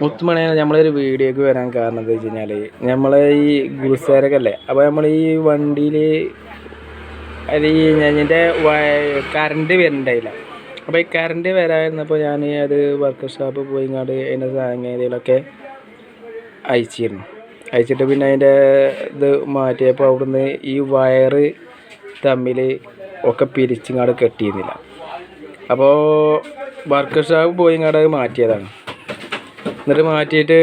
മുത്തുമണിയാണ് നമ്മളൊരു വീഡിയോക്ക് വരാൻ കാരണം എന്താ വെച്ച് കഴിഞ്ഞാൽ നമ്മളെ ഈ ഗുരുസാരൊക്കെ അല്ലേ അപ്പോൾ നമ്മൾ ഈ വണ്ടിയിൽ അത് ഈ ഞാനിന്റെ കറണ്ട് വരുന്നുണ്ടായില്ല അപ്പോൾ ഈ കറണ്ട് വരാതിരുന്നപ്പോൾ ഞാൻ അത് വർക്ക് ഷോപ്പ് പോയി ഇങ്ങോട്ട് അതിന്റെ സാങ്കേതികളൊക്കെ അയച്ചിരുന്നു. അയച്ചിട്ട് പിന്നെ അതിന്റെ ഇത് മാറ്റിയപ്പോൾ അവിടുന്ന് ഈ വയറ് തമ്മിൽ ഒക്കെ പിരിച്ചിങ്ങാട് കെട്ടിയിരുന്നില്ല. അപ്പോൾ വർക്ക് ഷോപ്പ് പോയി മാറ്റിയതാണ്. എന്നിട്ട് മാറ്റിയിട്ട്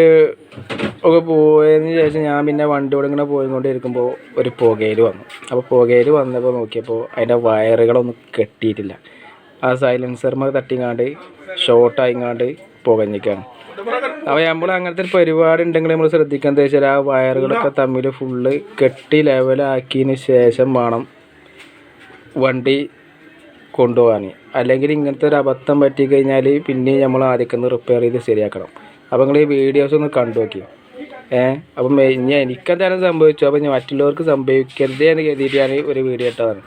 ഒക്കെ പോയതിന് ശേഷം ഞാൻ പിന്നെ വണ്ടി ഇവിടെ ഇങ്ങനെ പോയിക്കൊണ്ടിരിക്കുമ്പോൾ ഒരു പുകയിൽ വന്നു. അപ്പോൾ പുകയിൽ വന്നപ്പോൾ നോക്കിയപ്പോൾ അതിന്റെ വയറുകളൊന്നും കെട്ടിയിട്ടില്ല. ആ സൈലൻസർമാർ തട്ടിങ്ങാണ്ട് ഷോർട്ടായിങ്ങാണ്ട് പുകഞ്ഞിക്കാണ്. അപ്പോൾ നമ്മൾ അങ്ങനത്തെ ഒരു പരിപാടി ഉണ്ടെങ്കിൽ നമ്മൾ ശ്രദ്ധിക്കുക. വെച്ചാൽ ആ വയറുകളൊക്കെ തമ്മിൽ ഫുള്ള് കെട്ടി ലെവലാക്കിയതിന് ശേഷം വേണം വണ്ടി കൊണ്ടുപോകാൻ അല്ലെങ്കിൽ ഇങ്ങനത്തെ ഒരു അബദ്ധം പറ്റി കഴിഞ്ഞാൽ പിന്നെ നമ്മൾ ആദ്യമൊക്കെ റിപ്പയർ ചെയ്ത് ശരിയാക്കണം. അപ്പോൾ നിങ്ങൾ ഈ വീഡിയോസ് ഒന്ന് കണ്ടു നോക്കി. ഏ അപ്പം ഞാൻ എനിക്കെന്തായാലും സംഭവിച്ചു. അപ്പോൾ ഞാൻ മറ്റുള്ളവർക്ക് സംഭവിക്കരുതേ എന്ന് കരുതിയിട്ട് ഞാൻ ഒരു വീഡിയോ ഇട്ടതാണ്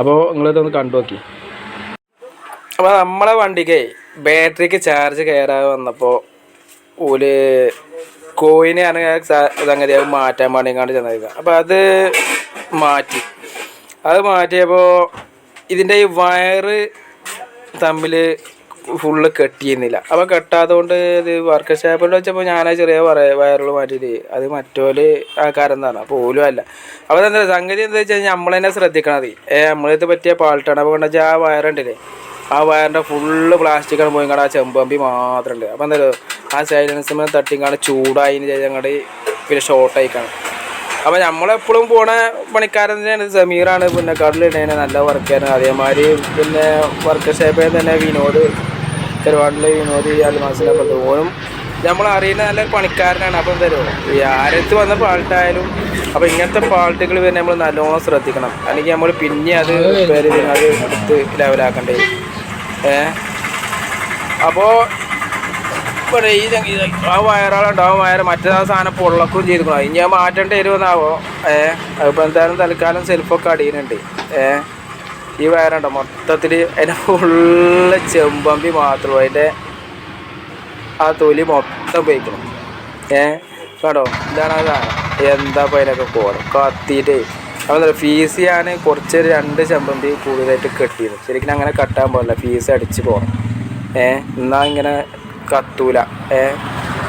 അപ്പോൾ നിങ്ങളിതൊന്ന് കണ്ടു നോക്കി. അപ്പോൾ നമ്മളെ വണ്ടിക്ക് ബാറ്ററിക്ക് ചാർജ് കയറാതെ വന്നപ്പോൾ ഒരു കോയിനെയാണ് സംഗതി അത് മാറ്റാൻ വേണ്ടി കണ്ട് ചെന്നത്. അപ്പോൾ അത് മാറ്റി. അത് മാറ്റിയപ്പോൾ ഇതിന്റെ ഈ വയറ് തമ്മിൽ ഫുള്ള് കെട്ടിയിരുന്നില്ല. അപ്പോൾ കെട്ടാത്തതുകൊണ്ട് ഇത് വർക്ക് ഷാപ്പിൽ വെച്ചപ്പോൾ ഞാൻ ചെറിയ വയറുകൾ മാറ്റിയിട്ട് അത് മറ്റോൽ ആൾക്കാരെന്താണ് അപ്പോൾ ഓലും അല്ല. അപ്പോൾ എന്താ സംഗതി എന്താ വെച്ച് കഴിഞ്ഞാൽ നമ്മൾ തന്നെ ശ്രദ്ധിക്കണത് ഏ നമ്മളിത് പറ്റിയ പാൾട്ടാണ് അപ്പോൾ കണ്ടാ ആ വയറുണ്ടല്ലേ ആ വയറിന്റെ ഫുള്ള് പ്ലാസ്റ്റിക്കാണ് പോയി കണ്ട ആ ചെമ്പമ്പി മാത്രം ഉണ്ട് അപ്പോൾ എന്താ ആ സൈലൻസിന് തട്ടിങ്ങാണ്ട് ചൂടായതിന് ശേഷം അങ്ങോട്ട് പിന്നെ ഷോർട്ടായിക്കാണ് അപ്പോൾ നമ്മളെപ്പോഴും പോണ പണിക്കാരൻ തന്നെയാണ്. സമീറാണ് പിന്നെ കടലിടേനെ നല്ല വർക്കാണ് അതേമാതിരി പിന്നെ വർക്ക് ഷേപ്പിൽ തന്നെ വിനോദ്. കരുവാടിലെ വിനോദ് മനസ്സിലാക്കുന്നത് ഓനും നമ്മൾ അറിയുന്ന നല്ല പണിക്കാരനാണ്. അപ്പം തരുമോ ഈ ആരത്ത് വന്ന പാൾട്ടായാലും അപ്പോൾ ഇങ്ങനത്തെ പാൾട്ടുകൾ വരെ നമ്മൾ നല്ലോണം ശ്രദ്ധിക്കണം. അല്ലെങ്കിൽ നമ്മൾ പിന്നെ അത് പേര് അത് എടുത്ത് ലെവലാക്കണ്ടേ. ഏ? അപ്പോൾ ഇവിടെ ഈ ആ വയറാളുണ്ടാവും വയറ് മറ്റേ സാധനം പൊള്ളക്കും ചെയ്തിക്കണം ഇനി ഞാൻ മാറ്റേണ്ടി വരുമെന്നാവോ? ഏ? അതിപ്പോൾ എന്തായാലും തൽക്കാലം സെൽഫൊക്കെ അടിയുന്നുണ്ട് ഏ? ഈ വയറുണ്ടോ? മൊത്തത്തിൽ അതിന്റെ ഫുള്ള് ചെമ്പമ്പി മാത്രം അതിന്റെ ആ തൊലി മൊത്തം പോയിക്കണം ഏ? കേട്ടോ ഇതാണ് ആ സാധനം. എന്താ ഇപ്പോൾ അതിനൊക്കെ പോകണം കത്തിയിട്ടേ. അപ്പോൾ ഫീസ് ഞാൻ കുറച്ച് രണ്ട് ചെമ്പമ്പി കൂടുതലായിട്ട് കെട്ടിയത് ശരിക്കും അങ്ങനെ കട്ടാൻ പാടില്ല. ഫീസ് അടിച്ച് പോകണം ഏ? എന്നാൽ ഇങ്ങനെ കത്തൂല. ഏ?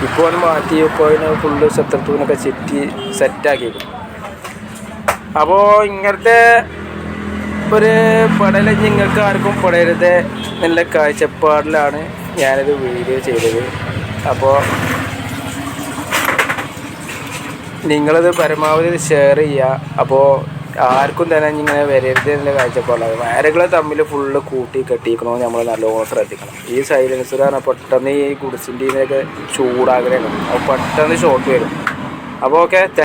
ഇപ്പോൾ ഒന്ന് മാറ്റി ഇപ്പോൾ അതിന് ഫുള്ള് ശത്രുത്വനൊക്കെ ചെറ്റി സെറ്റാക്കിയിരുന്നു അപ്പോൾ ഇങ്ങനത്തെ ഒരു പടല നിങ്ങൾക്ക് ആർക്കും പടരുത് നല്ല കാഴ്ചപ്പാടിലാണ് ഞാനിത് വീഡിയോ ചെയ്തത്. അപ്പോൾ നിങ്ങളത് പരമാവധി ഷെയർ ചെയ്യുക. അപ്പോൾ ആർക്കും തന്നെ ഇങ്ങനെ വരരുത് എന്നുള്ള കാഴ്ചപ്പാടില്ല വയറുകൾ തമ്മിൽ ഫുള്ള് കൂട്ടി കെട്ടിക്കണോ നമ്മൾ നല്ലോണം ശ്രദ്ധിക്കണം. ഈ സൈലൻസറാണ് പെട്ടെന്ന് ഈ ഗുഡ്സിന്റെ ചൂടാകലാണ് അപ്പോൾ പെട്ടെന്ന് ഷോട്ട് വരും. അപ്പോൾ ഓക്കെ